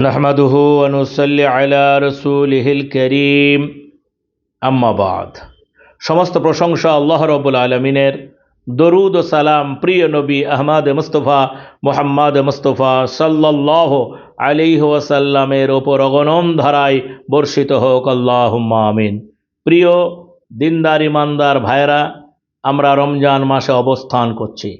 نحمده ونصلي على رسوله الكريم আম্মা বাদ সমস্ত প্রশংসা আল্লাহ রব্বুল আলমিনের দরুদ ও সালাম প্রিয় নবী আহমদ মুস্তফা মোহাম্মদ মুস্তফা সাল্লাহ আলিহ ওয়াসাল্লামের ওপর অগণম ধারায় বর্ষিত হোক আল্লাহ আমিন প্রিয় দিনদার ইমানদার ভাইরা আমরা রমজান মাসে অবস্থান করছি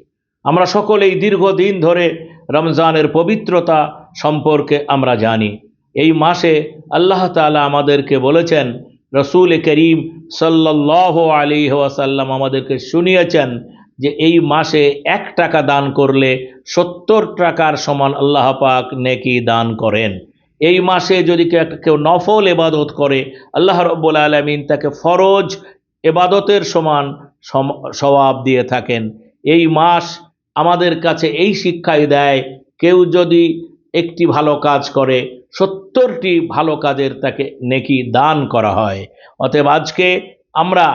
আমরা সকলেই দীর্ঘদিন ধরে রমজানের পবিত্রতা সম্পর্কে আমরা জানি। এই মাসে আল্লাহ তালা আমাদেরকে বলেছেন, রসুল করিম সাল্লাহ আলী ওয়াসাল্লাম আমাদেরকে শুনিয়েছেন যে এই মাসে এক টাকা দান করলে সত্তর টাকার সমান আল্লাহ পাক নেকি দান করেন। এই মাসে যদি কেউ নফল এবাদত করে, আল্লাহ রব্বুল আলমিন তাকে ফরজ এবাদতের সমান সম- সওয়াব দিয়ে থাকেন। এই মাস আমাদের কাছে এই শিক্ষাই দেয়, কেউ যদি একটি ভালো কাজ করে, সত্তরটি ভালো কাজের তাকে নেকি দান করা হয়। অতএব আজকে আমরা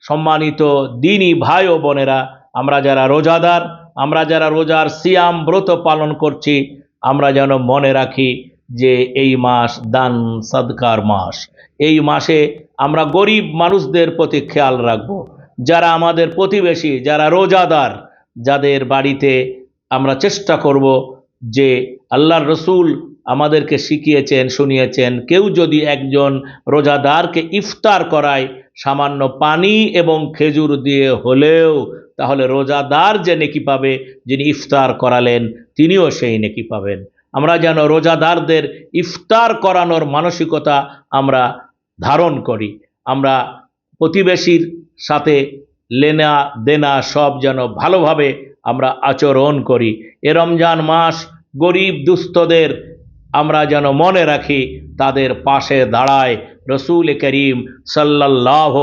সম্মানিত দিনই ভাই ও বোনেরা, আমরা যারা রোজাদার, আমরা যারা রোজার সিয়াম ব্রত পালন করছি, আমরা যেন মনে রাখি যে এই মাস দান সদকার মাস। এই মাসে আমরা গরিব মানুষদের প্রতি খেয়াল রাখব। যারা আমাদের প্রতিবেশী, যারা রোজাদার, যাদের বাড়িতে আমরা চেষ্টা করব যে আল্লাহর রসুল আমাদেরকে শিখিয়েছেন, শুনিয়েছেন। কেউ যদি একজন রোজাদারকে ইফতার করায় সামান্য পানি এবং খেজুর দিয়ে হলেও, তাহলে রোজাদার যে নেকি পাবে যিনি ইফতার করালেন, তিনিও সেই নেকি পাবেন। আমরা যেন রোজাদারদের ইফতার করানোর মানসিকতা আমরা ধারণ করি। আমরা প্রতিবেশীর সাথে লেনা দেনা সব যেন ভালোভাবে আমরা আচরণ করি। এ রমজান মাস গরিব দুস্থদের আমরা যেন মনে রাখি, তাদের পাশে দাঁড়ায় রসুল করিম সাল্লাহ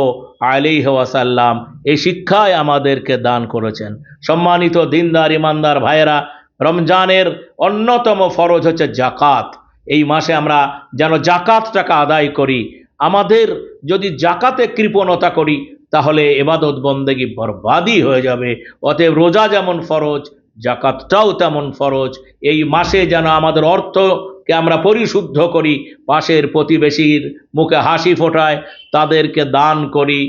আলিহ ওয়াসাল্লাম এই শিক্ষায় আমাদেরকে দান করেছেন। সম্মানিত দিনদার, ইমানদার ভাইয়েরা, রমজানের অন্যতম ফরজ হচ্ছে জাকাত। এই মাসে আমরা যেন জাকাত টাকা আদায় করি। আমাদের যদি জাকাতে কৃপণতা করি তাহলে এবাদত বন্দেগি বরবাদই হয়ে যাবে। অতএব রোজা যেমন ফরজ, জাকাতটাও তেমন ফরজ। এই মাসে যেন আমাদের অর্থকে আমরা পরিশুদ্ধ করি, পাশের প্রতিবেশীর মুখে হাসি ফোটায়, তাদেরকে দান করি।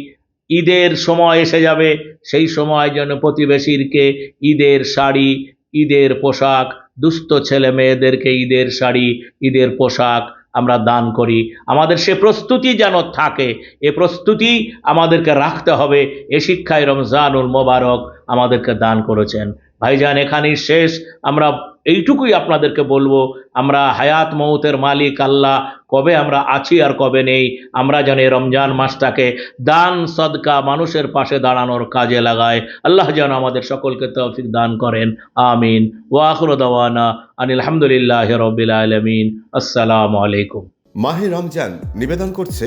ঈদের সময় এসে যাবে, সেই সময় যেন প্রতিবেশীরকে ঈদের শাড়ি, ঈদের পোশাক, দুস্থ ছেলে মেয়েদেরকে ঈদের শাড়ি, ঈদের পোশাক আমরা দান করি। আমাদের সে প্রস্তুতি যেন থাকে, এ প্রস্তুতি আমাদেরকে রাখতে হবে। এ শিক্ষায় রমজানুল মোবারক আমাদেরকে দান করেছেন। ভাইজান, এখানেই শেষ। আমরা এইটুকুই আপনাদেরকে বলব, আমরা হায়াত মৌতের মালিক আল্লাহ, কবে আমরা আছি আর কবে নেই, আমরা যেন রমজান মাসটাকে দান, সদকা মানুষের পাশে দাঁড়ানোর কাজে লাগায় আল্লাহ যেন আমাদের সকলকে তৌফিক দান করেন। আমিন। ওয়াখর দাওয়ানা আনিল আলহামদুলিল্লাহ রবিল আলমিন। আসসালামু আলাইকুম। মাহে রমজান নিবেদন করছে